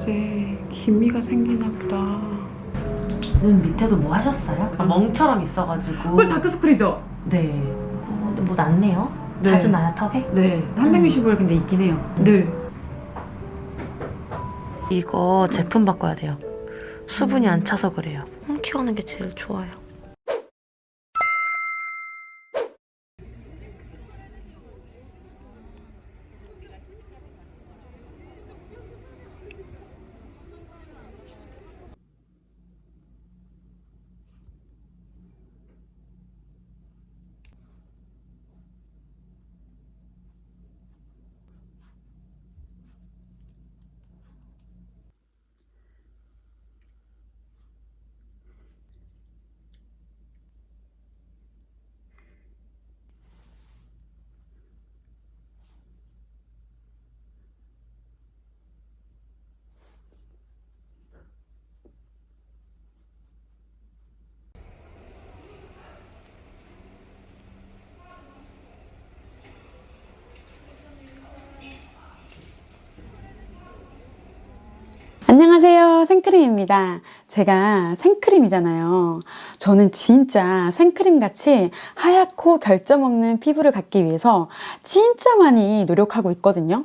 이제 기미가 생기나 보다. 눈 밑에도 뭐 하셨어요? 아, 멍처럼 있어가지고. 꿀 다크스쿨이죠? 네. 어, 근데 뭐 났네요? 네. 자주 나요, 턱에? 네. 365일 근데 있긴 해요. 늘. 이거 제품 바꿔야 돼요. 수분이 안 차서 그래요. 홈 키우는 게 제일 좋아요. 안녕하세요. 생크림입니다. 제가 생크림이잖아요. 저는 진짜 생크림 같이 하얗고 결점 없는 피부를 갖기 위해서 진짜 많이 노력하고 있거든요.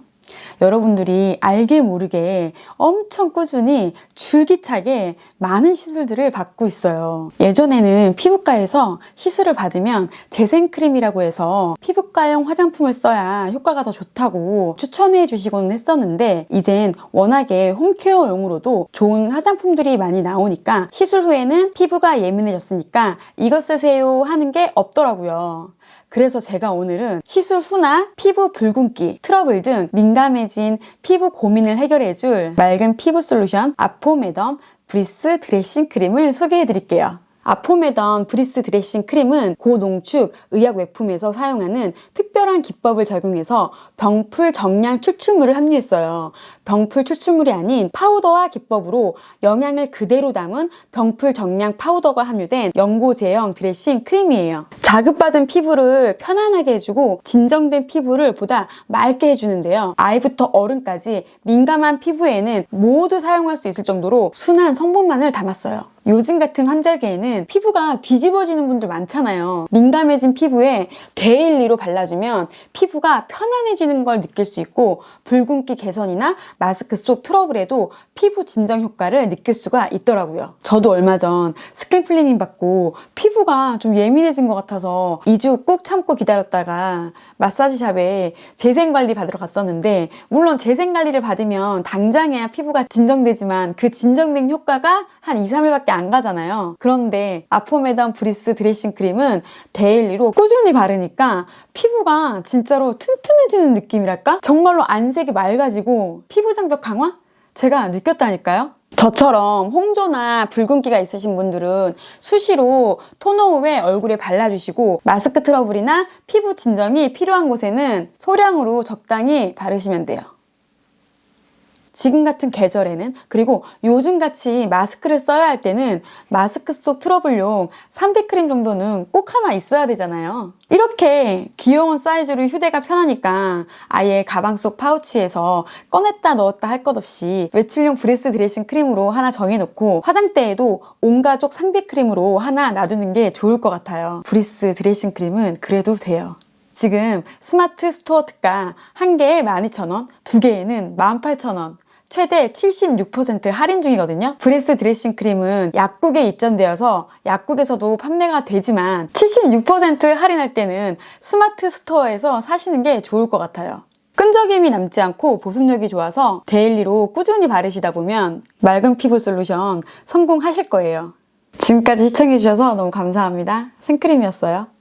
여러분들이 알게 모르게 엄청 꾸준히 줄기차게 많은 시술들을 받고 있어요. 예전에는 피부과에서 시술을 받으면 재생크림이라고 해서 피부과용 화장품을 써야 효과가 더 좋다고 추천해 주시곤 했었는데 이젠 워낙에 홈케어용으로도 좋은 화장품들이 많이 나오니까 시술 후에는 피부가 예민해졌으니까 이거 쓰세요 하는 게 없더라고요. 그래서 제가 오늘은 시술 후나 피부 붉은기, 트러블 등 민감해진 피부 고민을 해결해줄 맑은 피부 솔루션 아포메덤 브리스 드레싱 크림을 소개해 드릴게요. 아포메던 브리스 드레싱 크림은 고농축 의약 외품에서 사용하는 특별한 기법을 적용해서 병풀 정량 추출물을 함유했어요. 병풀 추출물이 아닌 파우더화 기법으로 영양을 그대로 담은 병풀 정량 파우더가 함유된 연고 제형 드레싱 크림이에요. 자극받은 피부를 편안하게 해주고 진정된 피부를 보다 맑게 해주는데요. 아이부터 어른까지 민감한 피부에는 모두 사용할 수 있을 정도로 순한 성분만을 담았어요. 요즘 같은 환절기에는 피부가 뒤집어지는 분들 많잖아요. 민감해진 피부에 데일리로 발라주면 피부가 편안해지는 걸 느낄 수 있고 붉은기 개선이나 마스크 속 트러블에도 피부 진정 효과를 느낄 수가 있더라고요. 저도 얼마 전 스캔 플리닝 받고 피부가 좀 예민해진 것 같아서 2주 꾹 참고 기다렸다가 마사지샵에 재생 관리 받으러 갔었는데 물론 재생 관리를 받으면 당장에야 피부가 진정되지만 그 진정된 효과가 한 2, 3일밖에 안 가잖아요. 그런데 아포메단 브리스 드레싱 크림은 데일리로 꾸준히 바르니까 피부가 진짜로 튼튼해지는 느낌이랄까? 정말로 안색이 맑아지고 피부 장벽 강화? 제가 느꼈다니까요. 저처럼 홍조나 붉은기가 있으신 분들은 수시로 토너 후에 얼굴에 발라주시고 마스크 트러블이나 피부 진정이 필요한 곳에는 소량으로 적당히 바르시면 돼요. 지금 같은 계절에는 그리고 요즘 같이 마스크를 써야 할 때는 마스크 속 트러블용 300크림 정도는 꼭 하나 있어야 되잖아요. 이렇게 귀여운 사이즈로 휴대가 편하니까 아예 가방 속 파우치에서 꺼냈다 넣었다 할 것 없이 외출용 브레스 드레싱 크림으로 하나 정해놓고 화장대에도 온 가족 300크림으로 하나 놔두는 게 좋을 것 같아요. 브리스 드레싱 크림은 그래도 돼요. 지금 스마트 스토어 특가 한 개에 12,000원, 두 개에는 18,000원, 최대 76% 할인 중이거든요. 브레스 드레싱 크림은 약국에 입점되어서 약국에서도 판매가 되지만 76% 할인할 때는 스마트 스토어에서 사시는 게 좋을 것 같아요. 끈적임이 남지 않고 보습력이 좋아서 데일리로 꾸준히 바르시다 보면 맑은 피부 솔루션 성공하실 거예요. 지금까지 시청해주셔서 너무 감사합니다. 생크림이었어요.